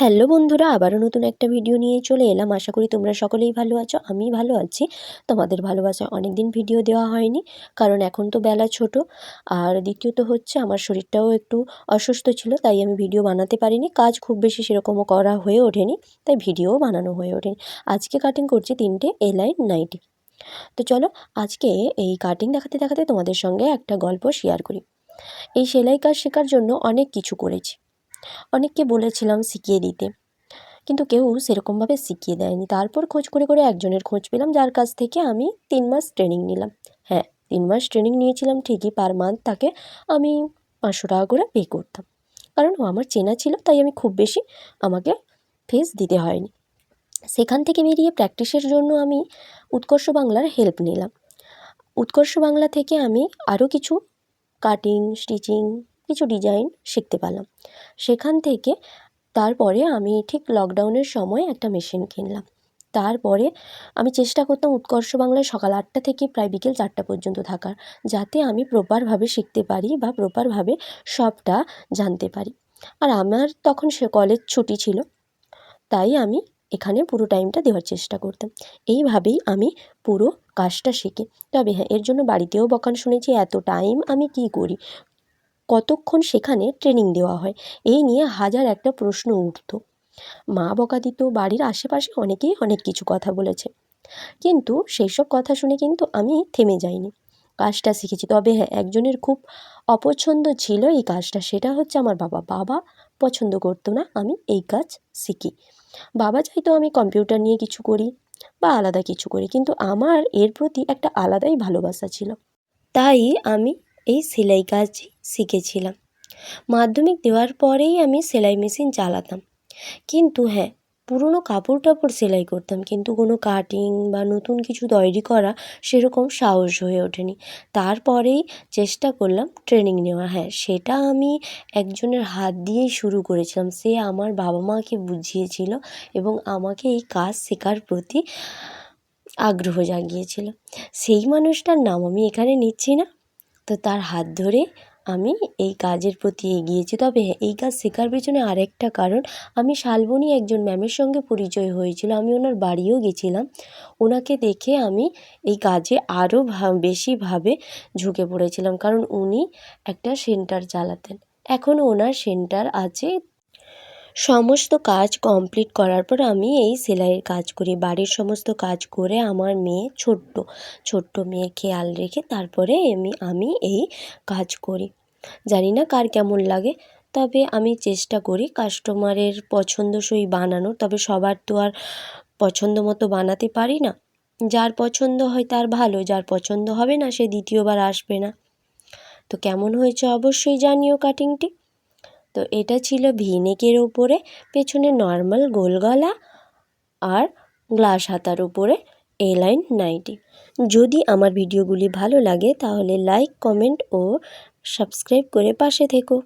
Hello বন্ধুরা, আবারও নতুন একটা ভিডিও নিয়ে চলে এলাম। আশা করি তোমরা সকলেই ভালো আছো আমি ভালো আছি। তোমাদের ভালোবাসা অনেক দিন ভিডিও দেওয়া হয়নি, কারণ এখন তো বেলা ছোট। আর দ্বিতীয়ত হচ্ছে, আমার শরীরটাও একটু অসুস্থ ছিল, তাই আমি ভিডিও বানাতে পারিনি। কাজ খুব বেশি সেরকমও করা হয়ে ওঠেনি, তাই ভিডিও বানানো হয়ে ওঠেনি। আজকে কাটিং করছি তিনটে এলাইন নাইটি তো চলো, আজকে এই কাটিং দেখাতে দেখাতে তোমাদের সঙ্গে একটা গল্প শেয়ার করি। এই সেলাই কাজ শেখার জন্য অনেক কিছু করেছি। অনেককে বলেছিলাম শিখিয়ে দিতে। কিন্তু কেউ সেরকমভাবে শিখিয়ে দেয়নি। তারপর খোঁজ করে করে একজনের খোঁজ পেলাম, যার কাছ থেকে আমি তিন মাস ট্রেনিং নিলাম। হ্যাঁ তিন মাস ট্রেনিং নিয়েছিলাম ঠিকই পার মান্থ তাকে আমি পাঁচশো টাকা করে পে করতাম। কারণ ও আমার চেনা ছিল, তাই আমি খুব বেশি আমাকে ফিস দিতে হয়নি। সেখান থেকে বেরিয়ে প্র্যাকটিসের জন্য আমি উৎকর্ষ বাংলার হেল্প নিলাম। উৎকর্ষ বাংলা থেকে আমি আরও কিছু কাটিং স্টিচিং কিছু ডিজাইন শিখতে পারলাম। সেখান থেকে তারপরে আমি ঠিক লকডাউনের সময় একটা মেশিন কিনলাম। তারপরে আমি চেষ্টা করতাম উৎকর্ষ বাংলায় সকাল আটটা থেকে প্রায় বিকেল চারটা পর্যন্ত থাকার, যাতে আমি প্রপারভাবে শিখতে পারি বা প্রপারভাবে সবটা জানতে পারি। আর আমার তখন সে কলেজ ছুটি ছিল, তাই আমি এখানে পুরো টাইমটা দেওয়ার চেষ্টা করতাম। এইভাবেই আমি পুরো কাজটা শিখি। তবে হ্যাঁ এর জন্য বাড়িতেও বকান শুনেছি, এত টাইম আমি কী করি? কতক্ষণ সেখানে ট্রেনিং দেওয়া হয়? এই নিয়ে হাজার একটা প্রশ্ন উঠত। মা বকা দিত বাড়ির আশেপাশে অনেকেই অনেক কিছু কথা বলেছে। কিন্তু সেই সব কথা শুনে কিন্তু আমি থেমে যাইনি। কাজটা শিখেছি। তবে হ্যাঁ একজনের খুব অপছন্দ ছিল এই কাজটা। সেটা হচ্ছে আমার বাবা। বাবা পছন্দ করতো না আমি এই কাজ শিখি। বাবা চাইতো আমি কম্পিউটার নিয়ে কিছু করি বা আলাদা কিছু করি। কিন্তু আমার এর প্রতি একটা আলাদাই ভালোবাসা ছিল। তাই আমি এই সেলাই কাজ শিখেছিলাম। মাধ্যমিক দেওয়ার পরেই আমি সেলাই মেশিন চালাতাম। কিন্তু হ্যাঁ পুরনো কাপড় টাপড় সেলাই করতাম, কিন্তু কোনো কাটিং বা নতুন কিছু তৈরি করা সেরকম সাহস হয়ে ওঠেনি। তারপরেই চেষ্টা করলাম ট্রেনিং নেওয়া। হ্যাঁ সেটা আমি একজনের হাত দিয়েই শুরু করেছিলাম। সে আমার বাবা মাকে বুঝিয়েছিল এবং আমাকে এই কাজ শেখার প্রতি আগ্রহ জাগিয়েছিল। সেই মানুষটার নাম আমি এখানে নিচ্ছি না। তো তার হাত ধরে আমি এই কাজের প্রতি এগিয়েছি। তবে হ্যাঁ এই কাজ শেখার পেছনে আরেকটা কারণ, আমি শালবনী একজন ম্যামের সঙ্গে পরিচয় হয়েছিল। আমি ওনার বাড়িও গেছিলাম। ওনাকে দেখে আমি এই কাজে আরও বেশিভাবে ঝুঁকে পড়েছিলাম। কারণ উনি একটা সেন্টার চালাতেন। এখনও ওনার সেন্টার আছে সমস্ত কাজ কমপ্লিট করার পর আমি এই সেলাইয়ের কাজ করি। বাড়ির সমস্ত কাজ করে আমার মেয়ে ছোট্ট ছোট্ট মেয়ে খেয়াল রেখে তারপরে আমি আমি এই কাজ করি। জানি না কার কেমন লাগে, তবে আমি চেষ্টা করি কাস্টমারের পছন্দসই বানানো তবে সবার তো আর পছন্দ মতো বানাতে পারি না। যার পছন্দ হয় তার ভালো, যার পছন্দ হবে না সে দ্বিতীয়বার আসবে না। তো কেমন হয়েছে অবশ্যই জানিও কাটিংটি তো এটা ছিল ভিনেকের উপরে, পেছনে নর্মাল গোল গলা আর গ্লাস হাতার উপরে এ লাইন নাইটি যদি আমার ভিডিওগুলি ভালো লাগে তাহলে লাইক কমেন্ট ও সাবস্ক্রাইব করে পাশে থেকো।